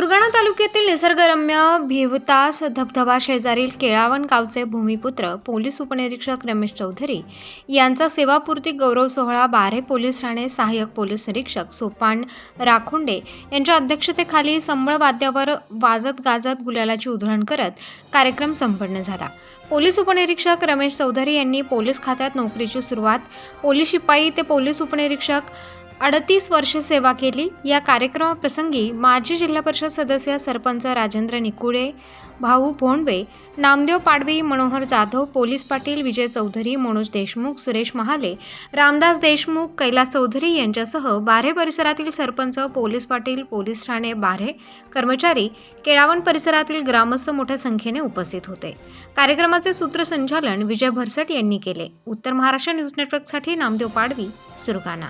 येथील निसर्गरम्य भिवतास धबधबा शेजारील केळावण गावचे भूमिपुत्र पोलीस उपनिरीक्षक रमेश चौधरी यांचा सेवापूर्ती गौरव सोहळा बारे पोलीस ठाणे सहाय्यक पोलीस निरीक्षक सोपान राखुंडे यांच्या अध्यक्षतेखाली संबळ वाद्यावर वाजत गाजत गुलालाची उधळण करत कार्यक्रम संपन्न झाला. पोलीस उपनिरीक्षक रमेश चौधरी यांनी पोलीस खात्यात नोकरीची सुरुवात पोलीस शिपाई ते पोलीस उपनिरीक्षक अडतीस वर्ष सेवा केली. या कार्यक्रमाप्रसंगी माजी जिल्हा परिषद सदस्य सरपंच राजेंद्र निकुळे भाऊ भोंडवे नामदेव पाडवी मनोहर जाधव पोलीस पाटील विजय चौधरी मनोज देशमुख सुरेश महाले रामदास देशमुख कैलास चौधरी यांच्यासह बारे परिसरातील सरपंच पोलीस पाटील पोलीस ठाणे बारे कर्मचारी केळावण परिसरातील ग्रामस्थ मोठ्या संख्येने उपस्थित होते. कार्यक्रमाचे सूत्रसंचालन विजय भरसट यांनी केले. उत्तर महाराष्ट्र न्यूज नेटवर्कसाठी नामदेव पाडवी सुरगाणा.